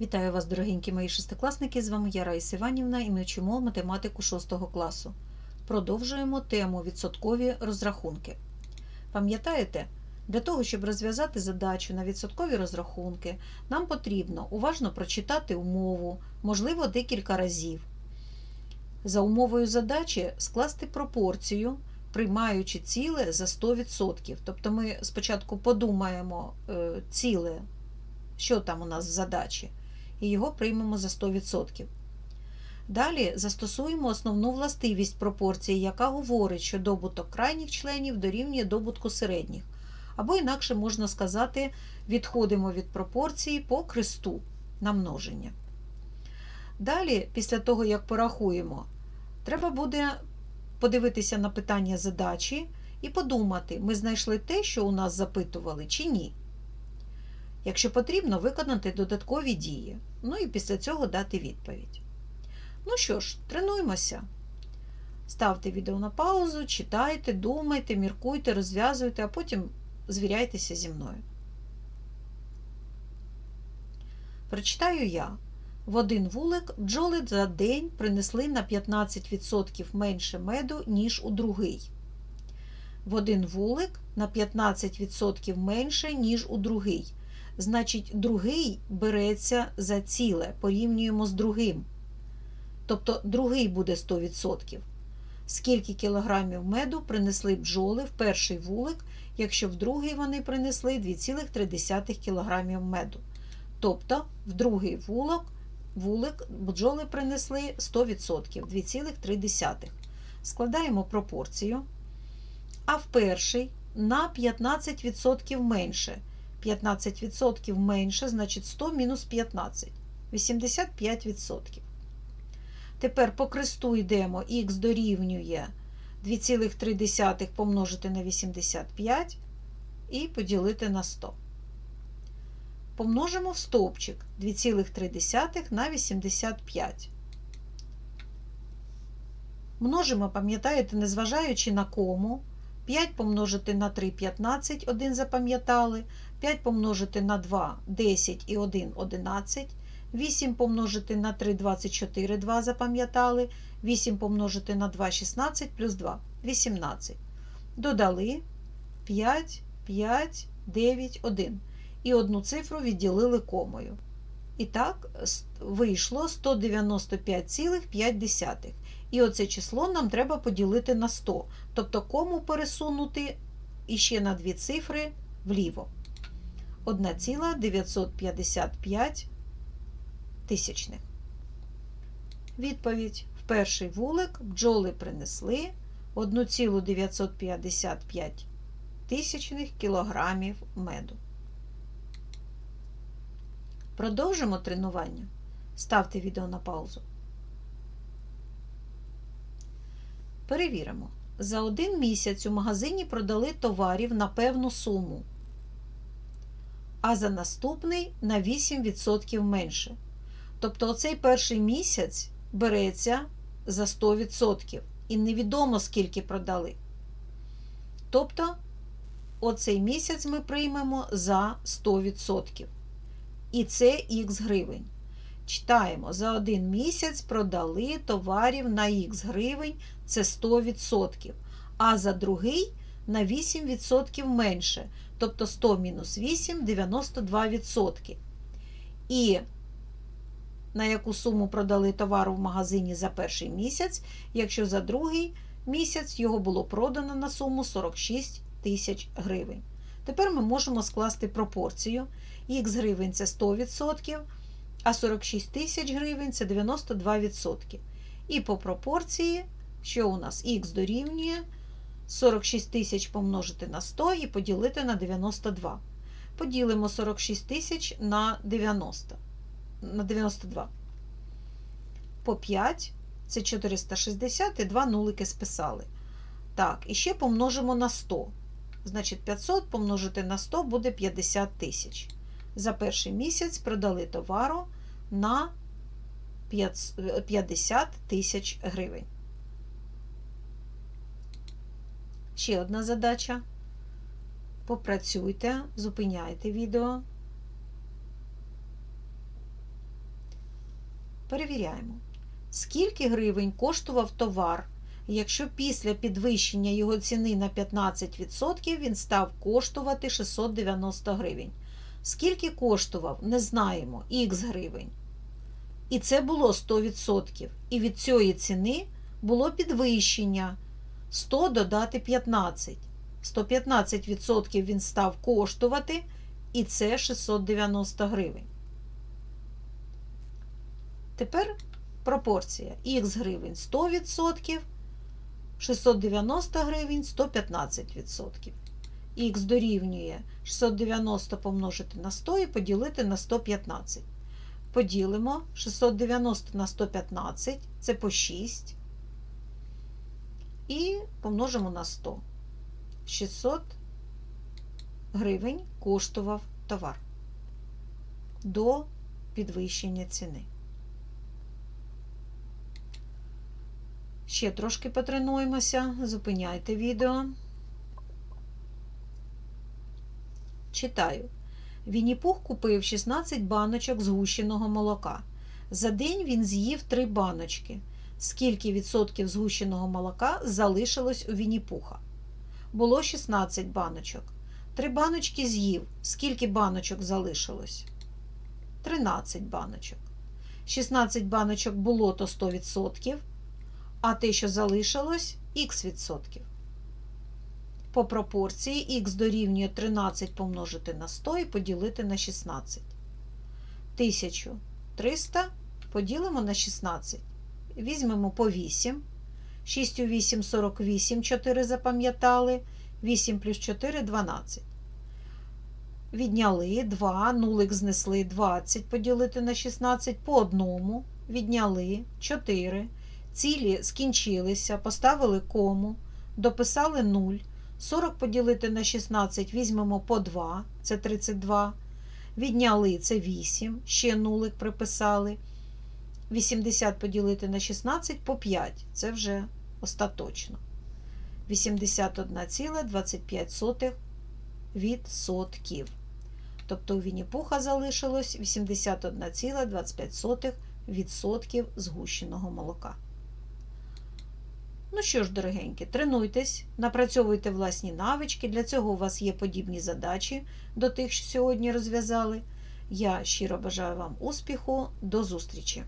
Вітаю вас, дорогенькі мої шестикласники! З вами я Раїса Іванівна і ми вчимо математику 6 класу. Продовжуємо тему відсоткові розрахунки. Пам'ятаєте, для того, щоб розв'язати задачу на відсоткові розрахунки, нам потрібно уважно прочитати умову, можливо, декілька разів. За умовою задачі скласти пропорцію, приймаючи ціле за 100%. Тобто ми спочатку подумаємо е, ціле, що там у нас в задачі, і його приймемо за 100%. Далі застосуємо основну властивість пропорції, яка говорить, що добуток крайніх членів дорівнює добутку середніх. Або, інакше можна сказати, відходимо від пропорції по кресту на множення. Далі, після того, як порахуємо, треба буде подивитися на питання задачі і подумати, ми знайшли те, що у нас запитували, чи ні. Якщо потрібно, виконати додаткові дії. Ну і після цього дати відповідь. Ну що ж, тренуємося. Ставте відео на паузу, читайте, думайте, міркуйте, розв'язуйте, а потім звіряйтеся зі мною. Прочитаю я. В один вулик бджоли за день принесли на 15% менше меду, ніж у другий. В один вулик на 15% менше, ніж у другий. Значить, другий береться за ціле, порівнюємо з другим. Тобто другий буде 100%. Скільки кілограмів меду принесли бджоли в перший вулик, якщо в другий вони принесли 2,3 кілограмів меду. Тобто в другий вулик, вулик бджоли принесли 100%, 2,3. Складаємо пропорцію. А в перший на 15% менше. 15% менше, значить 100 мінус 15. 85%. Тепер по кресту йдемо, х дорівнює 2,3 помножити на 85 і поділити на 100. Помножимо в стовпчик 2,3 на 85. Множимо, пам'ятаєте, незважаючи на кому. 5 помножити на 3 15, 1 запам'ятали. 5 помножити на 2 10 і 1 11. 8 помножити на 3 24, 2 запам'ятали. 8 помножити на 2 16 плюс 2 18. Додали 5, 5, 9, 1. І одну цифру відділили комою. І так, вийшло 195,5. І оце число нам треба поділити на 100. Тобто кому пересунути іще на дві цифри вліво. 1,955 тисячних. Відповідь: в перший вулик бджоли принесли 1,955 тисячних кілограмів меду. Продовжимо тренування. Ставте відео на паузу. Перевіримо. За один місяць у магазині продали товарів на певну суму, а за наступний на 8% менше. Тобто оцей перший місяць береться за 100% і невідомо скільки продали. Тобто, оцей місяць ми приймемо за 100%. І це х гривень. Читаємо, за один місяць продали товарів на х гривень це 100%, а за другий на 8% менше. Тобто 100 мінус 8 92%. І на яку суму продали товару в магазині за перший місяць, якщо за другий місяць його було продано на суму 46 тисяч гривень. Тепер ми можемо скласти пропорцію. Х гривень це 100%, а 46 тисяч гривень це 92%. І по пропорції, що у нас х дорівнює 46 тисяч помножити на 100 і поділити на 92. Поділимо 46 тисяч на 90. На 92. По 5 це 460 і 2 нулики списали. Так, і ще помножимо на 100. Значить, 500 помножити на 100 буде 50 тисяч. За перший місяць продали товару на 50 тисяч гривень. Ще одна задача. Попрацюйте, зупиняйте відео. Перевіряємо. Скільки гривень коштував товар, якщо після підвищення його ціни на 15% він став коштувати 690 гривень? Скільки коштував, не знаємо, х гривень. І це було 100%. І від цієї ціни було підвищення 100 додати 15. 115% він став коштувати, і це 690 гривень. Тепер пропорція х гривень 100%, 690 гривень 115%. Х дорівнює 690 помножити на 100 і поділити на 115. Поділимо 690 на 115, це по 6. І помножимо на 100. 600 гривень коштував товар до підвищення ціни. Ще трошки потренуємося, зупиняйте відео. Читаю. Вінні-Пух купив 16 баночок згущеного молока. За день він з'їв 3 баночки. Скільки відсотків згущеного молока залишилось у Вінні-Пуха? Було 16 баночок. Три баночки з'їв. Скільки баночок залишилось? 13 баночок. 16 баночок було то 100%, а те, що залишилось, х відсотків. По пропорції х дорівнює 13 помножити на 100 і поділити на 16. 1300 поділимо на 16. Візьмемо по 8. 6 у 8 – 48, 4 запам'ятали. 8 плюс 4 – 12. Відняли 2, нулик знесли 20, поділити на 16 по одному. Відняли 4. Цілі скінчилися, поставили кому, дописали 0. 40 поділити на 16 візьмемо по 2, це 32. Відняли це 8, ще нулик приписали. 80 поділити на 16 по 5, це вже остаточно. 81,25 відсотків. Тобто у Вінні-Пуха залишилось 81,25 відсотків згущеного молока. Ну що ж, дорогенькі, тренуйтесь, напрацьовуйте власні навички. Для цього у вас є подібні задачі до тих, що сьогодні розв'язали. Я щиро бажаю вам успіху. До зустрічі!